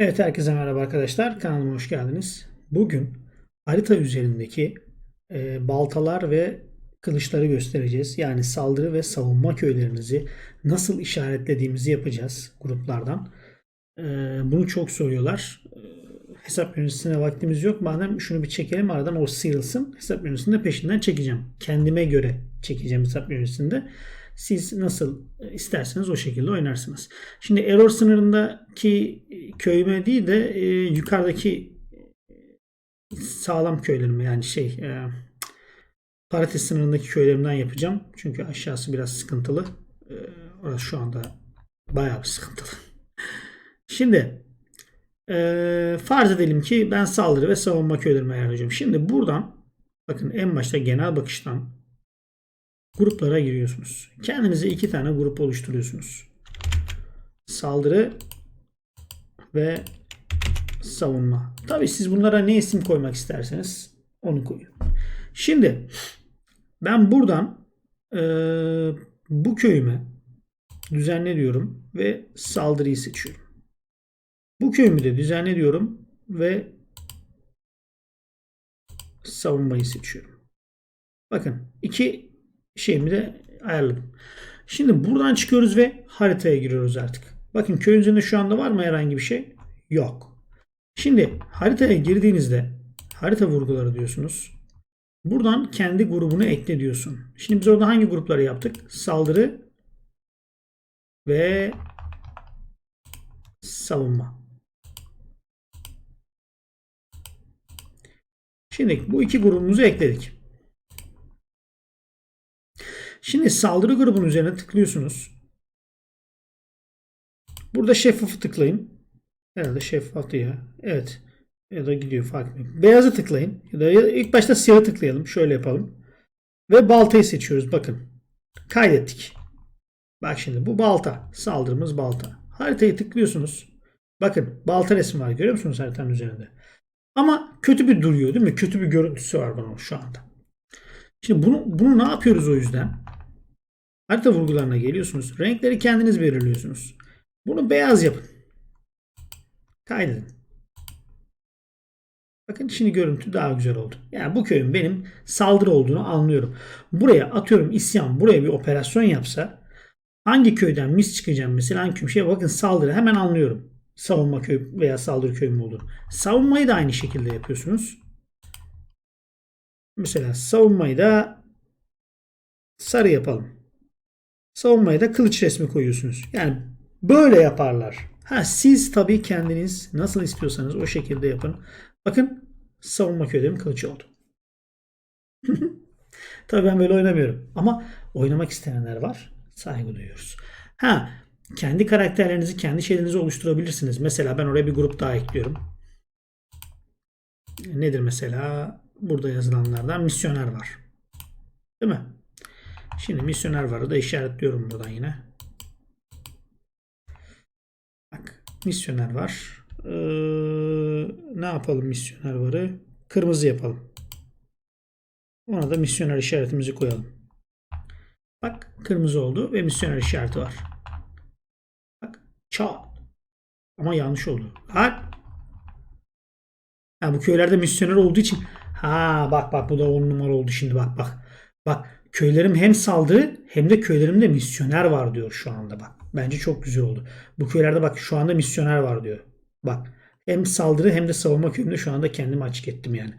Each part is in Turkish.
Evet herkese merhaba arkadaşlar. Kanalıma hoş geldiniz. Bugün harita üzerindeki e, baltalar ve kılıçları göstereceğiz. Yani saldırı ve savunma köylerinizi nasıl işaretlediğimizi yapacağız gruplardan. E, bunu çok soruyorlar. E, hesap yöneticisine vaktimiz yok. Madem şunu bir çekelim aradan o sıyrılsın. Hesap yöneticisini de peşinden çekeceğim. Kendime göre çekeceğim hesap yöneticisinde. Siz nasıl isterseniz o şekilde oynarsınız. Şimdi error sınırındaki köyüme değil de e, yukarıdaki sağlam köylerime yani şey e, parite sınırındaki köylerimden yapacağım. Çünkü aşağısı biraz sıkıntılı. E, orası şu anda bayağı bir sıkıntılı. Şimdi e, farz edelim ki ben saldırı ve savunma köylerimi ayarlayacağım. Şimdi buradan bakın en başta genel bakıştan gruplara giriyorsunuz. Kendinize iki tane grup oluşturuyorsunuz. Saldırı ve savunma. Tabi siz bunlara ne isim koymak isterseniz onu koyun. Şimdi ben buradan e, bu köyümü düzenle diyorum ve saldırıyı seçiyorum. Bu köyümü de düzenle diyorum ve savunmayı seçiyorum. Bakın iki şeyimi de ayarladım. Şimdi buradan çıkıyoruz ve haritaya giriyoruz artık. Bakın köyün üzerinde şu anda var mı herhangi bir şey? Yok. Şimdi haritaya girdiğinizde harita vurguları diyorsunuz. Buradan kendi grubunu ekle diyorsun. Şimdi biz orada hangi grupları yaptık? Saldırı ve savunma. Şimdi bu iki grubumuzu ekledik. Şimdi saldırı grubunun üzerine tıklıyorsunuz. Burada şeffafı tıklayın. Herhalde şeffaftı ya. Evet. Ya da gidiyor fark etmiyor. Beyazı tıklayın. Ya da ilk başta siyahı tıklayalım. Şöyle yapalım. Ve baltayı seçiyoruz. Bakın. Kaydettik. Bak şimdi bu balta. Saldırımız balta. Haritayı tıklıyorsunuz. Bakın balta resmi var. Görüyor musunuz haritanın üzerinde? Ama kötü bir duruyor değil mi? Kötü bir görüntüsü var bunun şu anda. Şimdi bunu, bunu ne yapıyoruz o yüzden? Harita vurgularına geliyorsunuz. Renkleri kendiniz belirliyorsunuz. Bunu beyaz yapın. Kaydedin. Bakın şimdi görüntü daha güzel oldu. Yani bu köyün benim saldırı olduğunu anlıyorum. Buraya atıyorum isyan buraya bir operasyon yapsa hangi köyden mis çıkacağım mesela hangi şey bakın saldırı hemen anlıyorum. Savunma köy veya saldırı köy mü olur. Savunmayı da aynı şekilde yapıyorsunuz. Mesela savunmayı da sarı yapalım. Savunmaya da kılıç resmi koyuyorsunuz. Yani böyle yaparlar. Ha siz tabii kendiniz nasıl istiyorsanız o şekilde yapın. Bakın savunma köylerim kılıç oldu. tabii ben böyle oynamıyorum. Ama oynamak isteyenler var. Saygı duyuyoruz. Ha kendi karakterlerinizi, kendi şeylerinizi oluşturabilirsiniz. Mesela ben oraya bir grup daha ekliyorum. Nedir mesela? Burada yazılanlardan misyoner var. Değil mi? Şimdi misyoner varı da işaretliyorum buradan yine. Bak misyoner var. Ee, ne yapalım misyoner varı? Kırmızı yapalım. Ona da misyoner işaretimizi koyalım. Bak kırmızı oldu ve misyoner işareti var. Bak çat. Ama yanlış oldu. Bak. Ha, bu köylerde misyoner olduğu için ha bak bak bu da on numara oldu şimdi bak bak. Bak Köylerim hem saldırı hem de köylerimde misyoner var diyor şu anda bak. Bence çok güzel oldu. Bu köylerde bak şu anda misyoner var diyor. Bak hem saldırı hem de savunma köyünde şu anda kendimi açık ettim yani.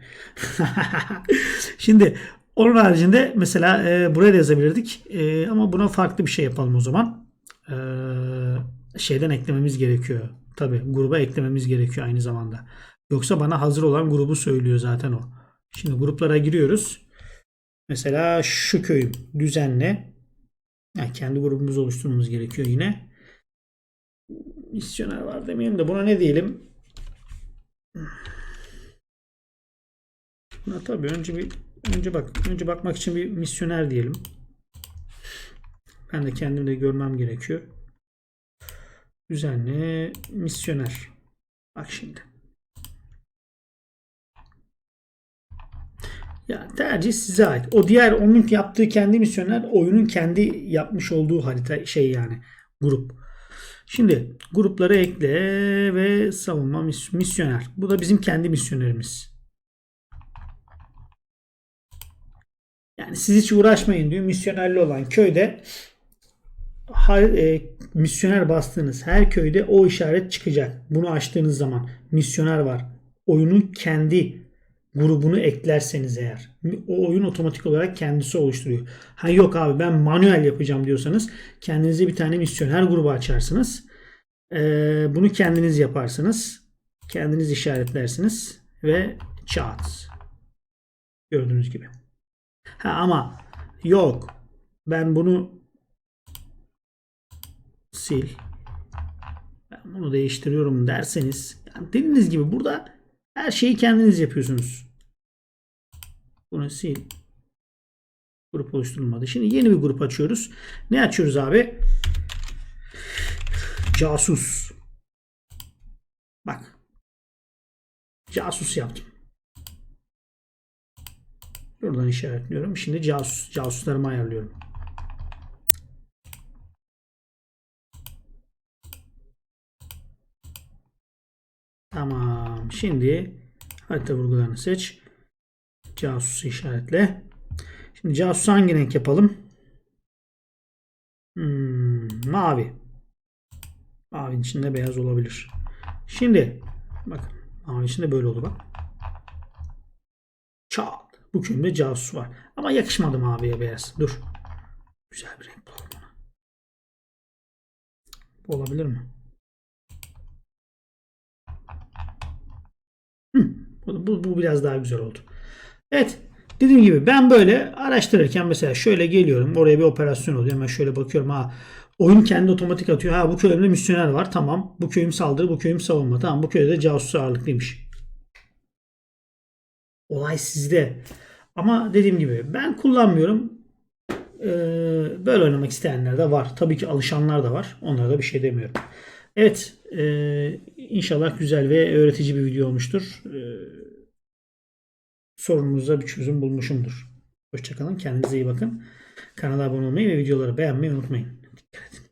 Şimdi onun haricinde mesela e, buraya da yazabilirdik. E, ama buna farklı bir şey yapalım o zaman. E, şeyden eklememiz gerekiyor. Tabi gruba eklememiz gerekiyor aynı zamanda. Yoksa bana hazır olan grubu söylüyor zaten o. Şimdi gruplara giriyoruz. Mesela şu köyüm düzenle. Yani kendi grubumuzu oluşturmamız gerekiyor yine. Misyoner var demeyelim de buna ne diyelim? Buna tabii önce bir önce bak önce bakmak için bir misyoner diyelim. Ben de kendimde görmem gerekiyor. Düzenli misyoner. Bak şimdi. Ya tercih size ait. O diğer onun yaptığı kendi misyoner oyunun kendi yapmış olduğu harita şey yani grup. Şimdi grupları ekle ve savunma mis- misyoner. Bu da bizim kendi misyonerimiz. Yani siz hiç uğraşmayın diyor. Misyonerli olan köyde har- e, misyoner bastığınız her köyde o işaret çıkacak. Bunu açtığınız zaman misyoner var. Oyunun kendi grubunu eklerseniz eğer o oyun otomatik olarak kendisi oluşturuyor. Ha yok abi ben manuel yapacağım diyorsanız kendinize bir tane misyoner grubu açarsınız. Ee, bunu kendiniz yaparsınız. Kendiniz işaretlersiniz ve çat. Gördüğünüz gibi. Ha ama yok ben bunu sil ben bunu değiştiriyorum derseniz yani dediğiniz gibi burada her şeyi kendiniz yapıyorsunuz. Bunu sil. Grup oluşturulmadı. Şimdi yeni bir grup açıyoruz. Ne açıyoruz abi? Casus. Bak. Casus yaptım. Buradan işaretliyorum. Şimdi casus, casuslarımı ayarlıyorum. Tamam. Şimdi harita vurgularını seç. Casusu işaretle. Şimdi casus hangi renk yapalım? Hmm, mavi. Mavinin içinde beyaz olabilir. Şimdi bakın mavinin içinde böyle oldu bak. Çat. Bu köyümde casus var. Ama yakışmadı maviye beyaz. Dur. Güzel bir renk bulalım ona. Bu olabilir mi? Hı, bu, bu, biraz daha güzel oldu. Evet. Dediğim gibi ben böyle araştırırken mesela şöyle geliyorum. Oraya bir operasyon oluyor. Hemen şöyle bakıyorum. Ha oyun kendi otomatik atıyor. Ha bu köyümde misyoner var. Tamam. Bu köyüm saldırı. Bu köyüm savunma. Tamam. Bu köyde de casus ağırlıklıymış. Olay sizde. Ama dediğim gibi ben kullanmıyorum. Ee, böyle oynamak isteyenler de var. Tabii ki alışanlar da var. Onlara da bir şey demiyorum. Evet. E, inşallah güzel ve öğretici bir video olmuştur. Ee, sorununuza bir çözüm bulmuşumdur. Hoşçakalın. Kendinize iyi bakın. Kanala abone olmayı ve videoları beğenmeyi unutmayın. Dikkat edin.